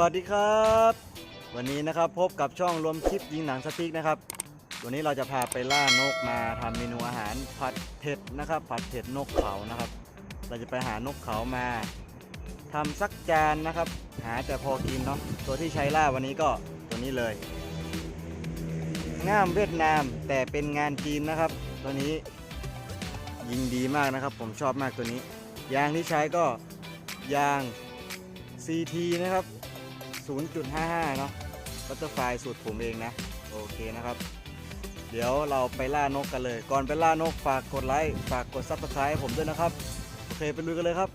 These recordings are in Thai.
วัสดีครับ วันนี้นะครับพบกับช่องรวมคลิปยิงหนังสติ๊กนะครับ วันนี้เราจะพาไปล่านกมาทำเมนูอาหารผัดเผ็ดนะครับ ผัดเผ็ดนกเขานะครับ เราจะไปหานกเขามาทำสักจานนะครับ หาแต่พอกินเนาะตัวที่ใช้ล่าวันนี้ก็ตัวนี้เลยง่ามเวียดนามแต่เป็นงานจีนนะครับ ตัวนี้ยิงดีมากนะครับ ผมชอบมากตัวนี้ ยางที่ใช้ก็ยาง CT นะครับ 0.55 เนาะบัตเตอร์ไฟสูตรผมเองนะ โอเคนะครับ เดี๋ยวเราไปล่านกกันเลย ก่อนไปล่านกฝากกดไลค์ ฝากกดซับสไครต์ผมด้วยนะครับ โอเค ไปลุยกันเลยครับ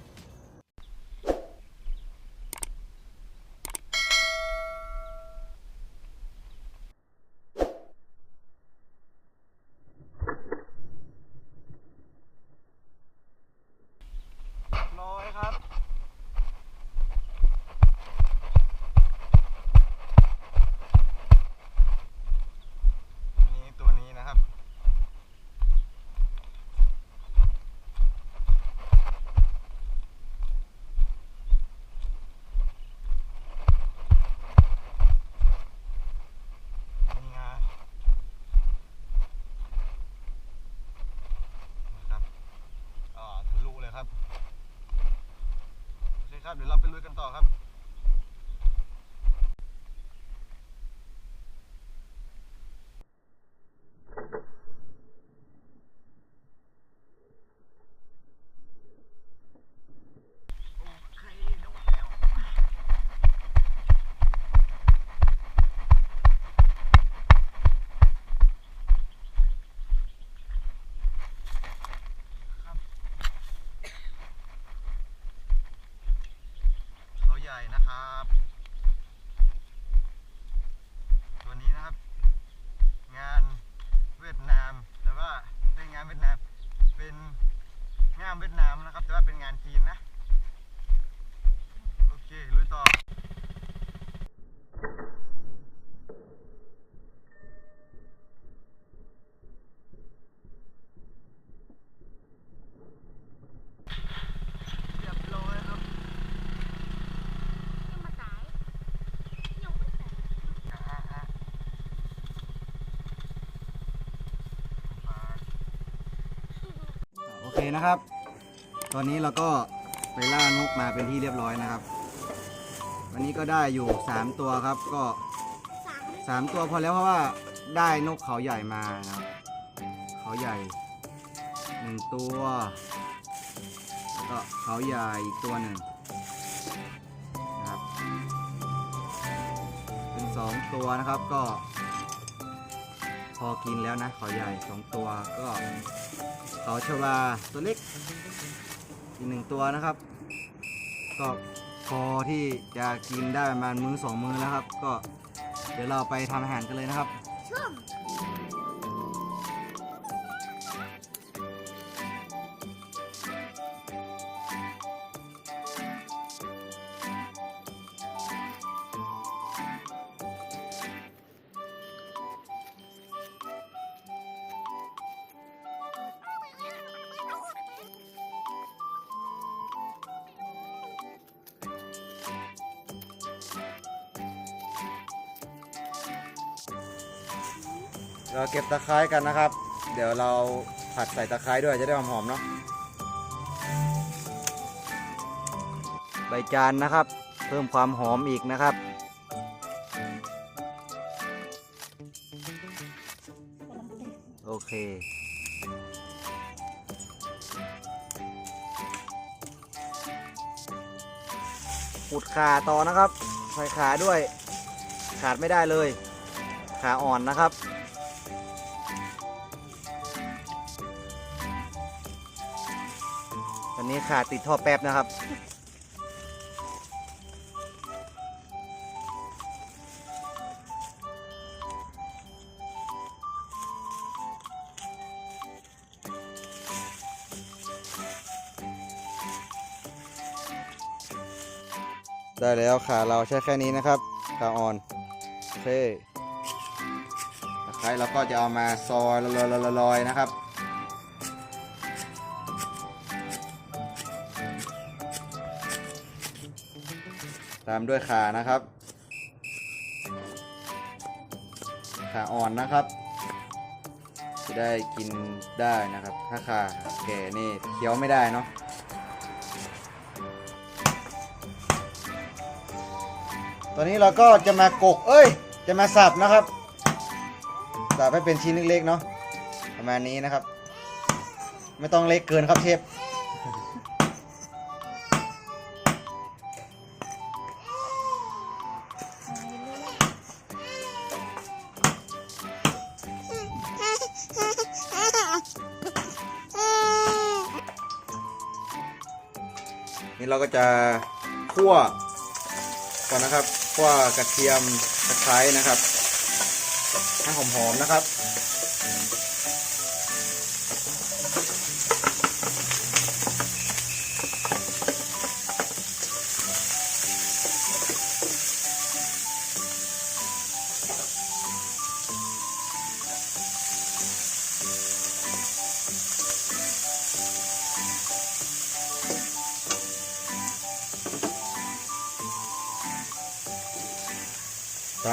ร้อยครับ นี่ตัวนี้นะครับ นี่ไงนะครับอ่าทะลุเลยครับ โอเคครับ เดี๋ยวเราไป ลุยกันต่อครับ เขาใหญ่นะครับ ตัวนี้นะครับ งานเวียดนาม แต่ว่าเป็นงานเวียดนาม เป็นงานเวียดนามนะครับ แต่ว่าเป็นงานจีนนะ โอเคลุยต่อ เรียบร้อยครับ nhưng mà tại nhưng mà tại อะอะอะโอ เคนะครับ ตอนนี้เราก็ไปล่านกมาเป็นที่เรียบร้อยนะครับ วันนี้ก็ได้อยู่ 3 ตัวครับก็ 3 ตัวพอแล้วเพราะว่าได้นกเขาใหญ่มานะครับเขาใหญ่1ตัวแล้วก็เขาใหญ่อีกตัวหนึ่งนะครับ เป็น2ตัวนะครับก็ พอกินแล้วนะเขาใหญ่สองตัวก็ เขาชวาตัวเล็กอีกหนึ่งตัวนะครับ ก็พอที่จะกินได้ประมาณมื้อสองมื้อแล้วครับ ก็เดี๋ยวเราไปทำอาหารกันเลยนะครับ เราเก็บตะไคร้กันนะครับ เดี๋ยวเราผัดใส่ตะไคร้ด้วยจะได้หอมๆเนาะใบจานนะครับ เพิ่มความหอมอีกนะครับ โอเคอุดขาต่อนะครับ ใส่ขาด้วย ขาดไม่ได้เลย ขาอ่อนนะครับ ขาดติดท่อแป๊บนะครับได้แล้วขาเราใช้แค่นี้นะครับขาอ่อนโอเคตะไคร้เราก็จะเอามาซอยลอยๆๆนะครับ ตามด้วยขานะครับ ขาอ่อนนะครับจะได้กินได้นะครับ ถ้าขาแก่นี่เคี้ยวไม่ได้เนาะตอนนี้เราก็จะมากก เอ้ย จะมาสับนะครับ สับให้เป็นชิ้นเล็กๆเนาะ ประมาณนี้นะครับ ไม่ต้องเล็กเกินครับเชฟ เราก็จะคั่วก่อนนะครับคั่วกระเทียมตะไคร้นะครับให้หอมๆนะครับ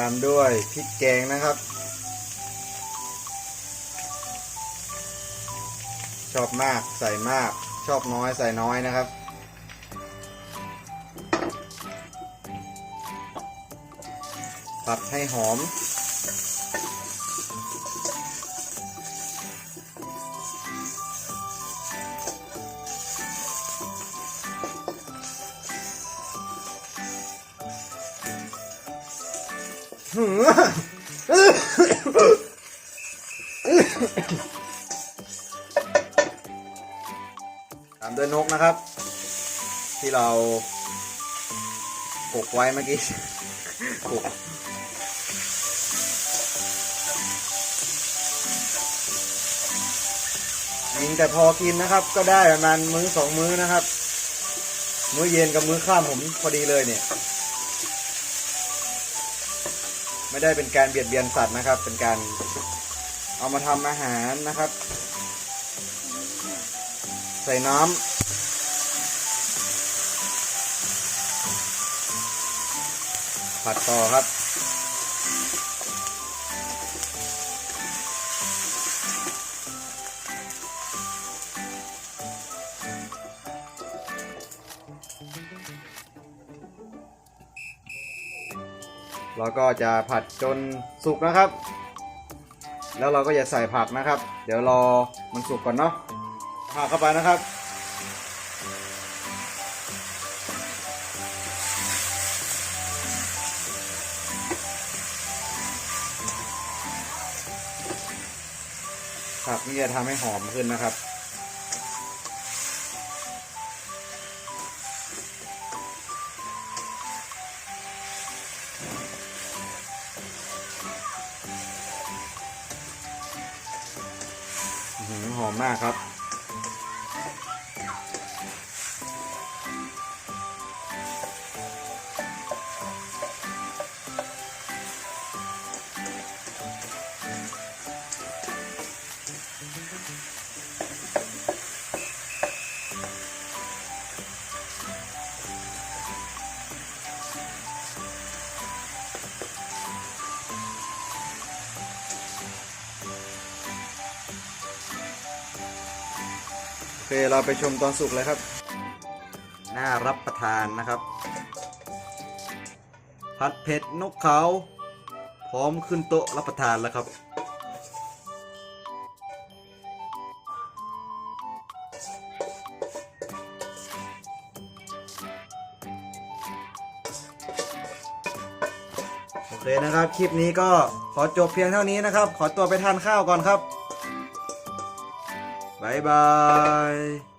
ามด้วยพริกแกงนะครับ ชอบมากใส่มาก ชอบน้อยใส่น้อยนะครับ ผัดให้หอม ตามด้วยนกนะครับ ที่เรากกไว้เมื่อกี้ปลุกยิงแต่พอกินนะครับ ก็ได้ประมาณมื้อสองมื้อนะครับ มื้อเย็นกับมื้อข้ามผมพอดีเลยเนี่ย ไม่ได้เป็นการเบียดเบียนสัตว์นะครับ เป็นการเอามาทำอาหารนะครับ ใส่น้ำผัดต่อครับ เราก็จะผัดจนสุกนะครับ แล้วเราก็จะใส่ผักนะครับ เดี๋ยวรอมันสุกก่อนเนาะผักเข้าไปนะครับ ผักนี่จะทำให้หอมขึ้นนะครับ มมากครับ เคเราไปชมตอนสุกเลยครับ น่ารับประทานนะครับ ผัดเผ็ดนกเขาพร้อมขึ้นโต๊ะรับประทานแล้วครับ โอเคนะครับ คลิปนี้ก็ขอจบเพียงเท่านี้นะครับ ขอตัวไปทานข้าวก่อนครับ บ๊ายบาย